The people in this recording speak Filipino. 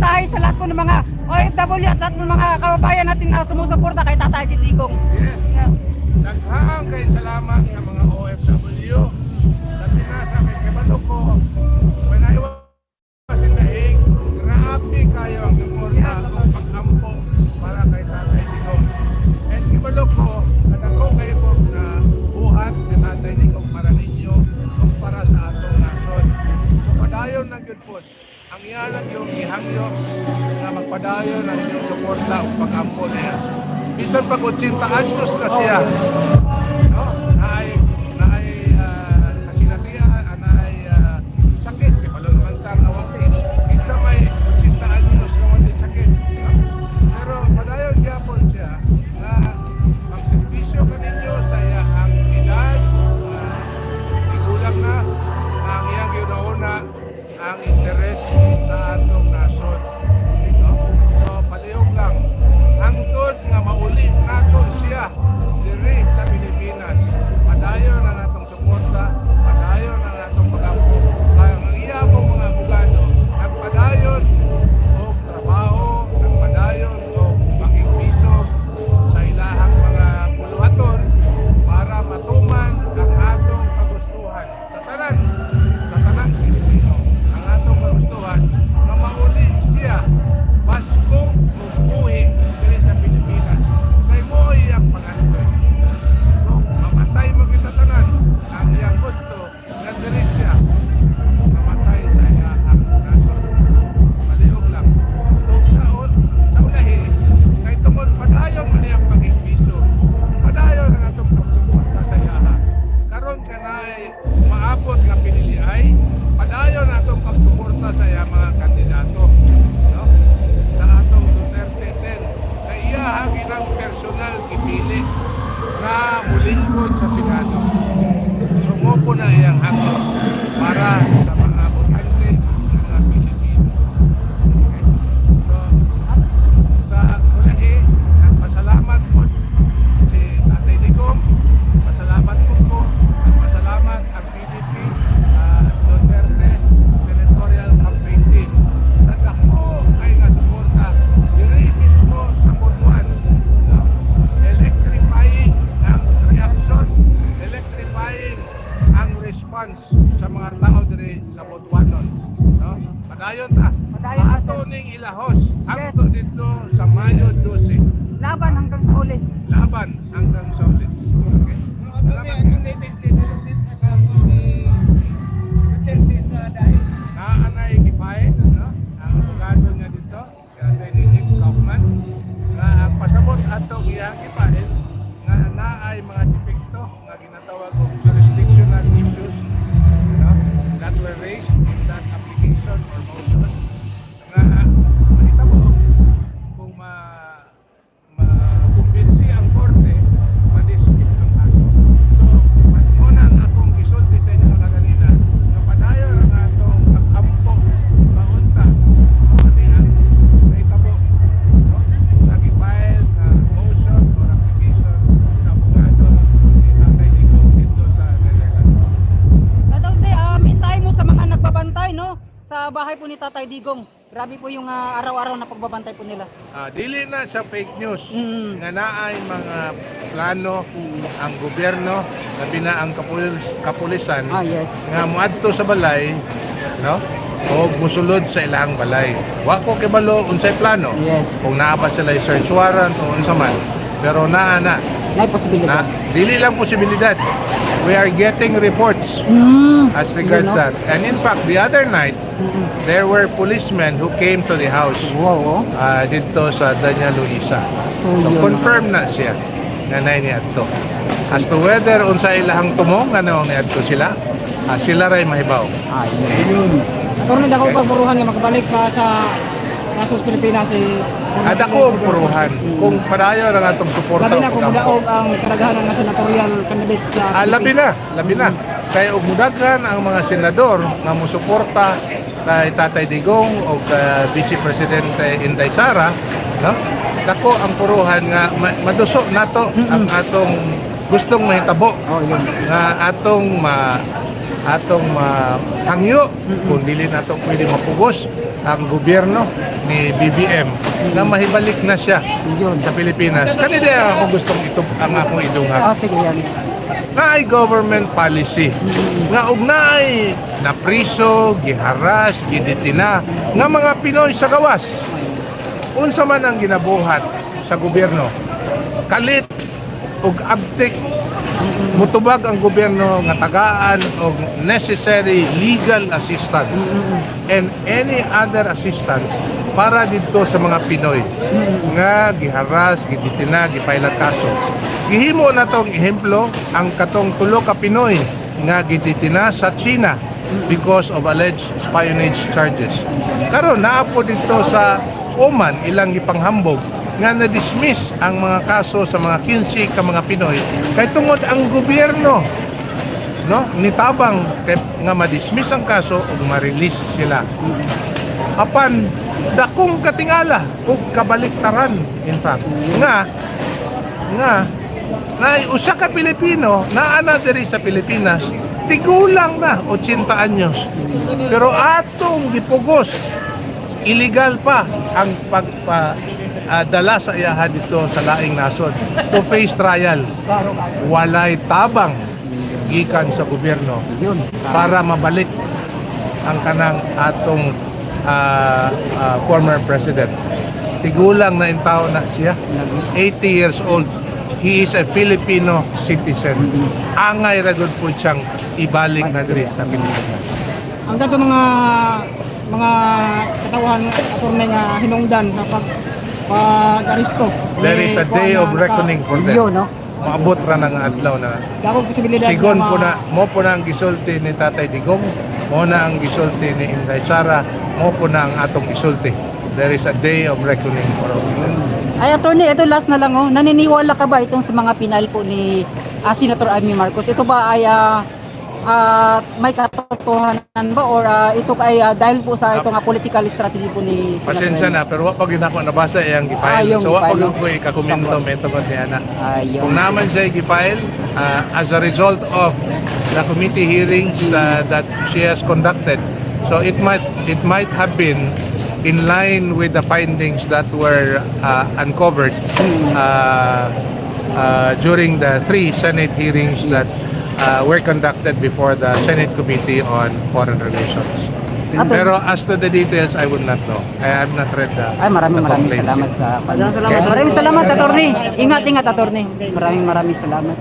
mensahe sa lahat po ng mga OFW at lahat ng mga kababayan natin na sumusuporta kay Tatay Digong. Yes. Naghaang kay salamat sa mga OFW. So, padayon na yun po. Ang iyalang yung ihangyo na magpadayon ang inyong suporta o pag-ampo niya. Bisan pag 80 anyos na siya. Mga tao diri sa Butuanon. No? Padayon ta. Padayon ta. Ato ning ilahos. Yes. Hangtod dito sa Mayo 12. Laban hanggang sa uli. Laban hanggang sa ulit. Okay. Salamat. Anong latest development sa kaso Sa bahay po ni Tatay Digong. Grabe po yung ah, araw-araw na pagbabantay po nila. Ah, dili na sa fake news Mm. nga naay mga plano ang gobyerno labi na ang kapulis, kapulisan Ah, yes. nga muadto sa balay no o musulod sa ilahang balay wa ko kibalo unsay plano Yes. kung naa ba sila yung search warrant o unsa man pero naa na May posibilidad. na dili lang posibilidad we are getting reports Mm. as regards Yun, no? that and in fact the other night Mm-mm. there were policemen who came to the house Wow, ah, dito sa Danya Luisa So, So confirm na siya nga nay ni adto. As to whether unsa ilahang tumong ano ni adto sila, ah, sila ray mahibaw. Ah, yun. Attorney, dako pagburuhan nga makabalik pa sa kasos Pilipinas si Ada ko og puruhan kung padayon ang atong suporta. Labi na kung mudaog ang karagahan ng senatorial candidates sa Ah, labi na, labi na. Kay ug mudagan ang mga senador nga mosuporta kay Tatay Digong o kay Vice Presidente Inday Sara, no? Dako ang puruhan nga ma- maduso nato ang atong gustong mahitabo Oh, nga atong ma atong hangyo kung dili nato pwede mapugos ang gobyerno ni BBM na mahibalik na siya Yun. sa Pilipinas. Kanina ako gustong ito ang akong idungag Ah, sige yan. nga ay government policy nga ugnaay na priso, giharas, giditina nga mga Pinoy sa gawas. Unsa man ang ginabuhat sa gobyerno. Kalit ug abtik mutubag ang gobyerno nga tagaan og necessary legal assistance and any other assistance para dito sa mga Pinoy nga giharas, giditina, gipailat kaso. Gihimo na tong ehemplo ang katong tulo ka Pinoy nga giditina sa China because of alleged espionage charges. Karon naa po dito sa Oman ilang gipanghambog nga na-dismiss ang mga kaso sa mga 15 ka mga Pinoy. Kay tungod ang gobyerno no nitabang kay nga ma-dismiss ang kaso ug ma-release sila. Apan dakong katingala ug kabaliktaran in fact nga nga na usa ka Pilipino na ana diri sa Pilipinas tigulang na 80 anyos. Pero atong gipugos illegal pa ang pagpa ah, dala sa iyaha dito sa laing nasod to face trial walay tabang gikan sa gobyerno para mabalik ang kanang atong ah, ah, former president. Tigulang na intaw na siya. 80 years old. He is a Filipino citizen. Angay ra gud po siyang ibalik na diri sa Pilipinas. Ang dato mga mga katawhan attorney nga hinungdan sa pag pag-aristo. There is a day of reckoning for them. Yun, no? Maabot ra ng adlaw na. Dako posibilidad Sigon po na, mo po na ang gisulti ni Tatay Digong, mo na ang gisulti ni Inday Sara, mo po na ang atong gisulti. There is a day of reckoning for all. Ay, attorney, ito last na lang, oh. Naniniwala ka ba itong sa mga pinal po ni ah, Senator Amy Marcos? Ito ba ay ah, ah, may katotohanan ba or ah, ito ay ah, dahil po sa ito nga political strategy po ni Pasensya na, pero wa pa ginako nabasa iyang Ah, gifile. yung so wa pa gifile, gyud ko ikakomento metod niya na. Ayun. Kung naman siya gifile uh, as a result of the committee hearings uh, that she has conducted. So it might it might have been in line with the findings that were uh, uncovered uh, uh, during the three Senate hearings that uh, were conducted before the Senate Committee on Foreign Relations. Attorney- Pero as to the details, I would not know. I have not read the Ay, maraming maraming complaint. salamat sa Maraming salamat. Maraming salamat, attorney. Ingat, ingat, attorney. Maraming maraming salamat.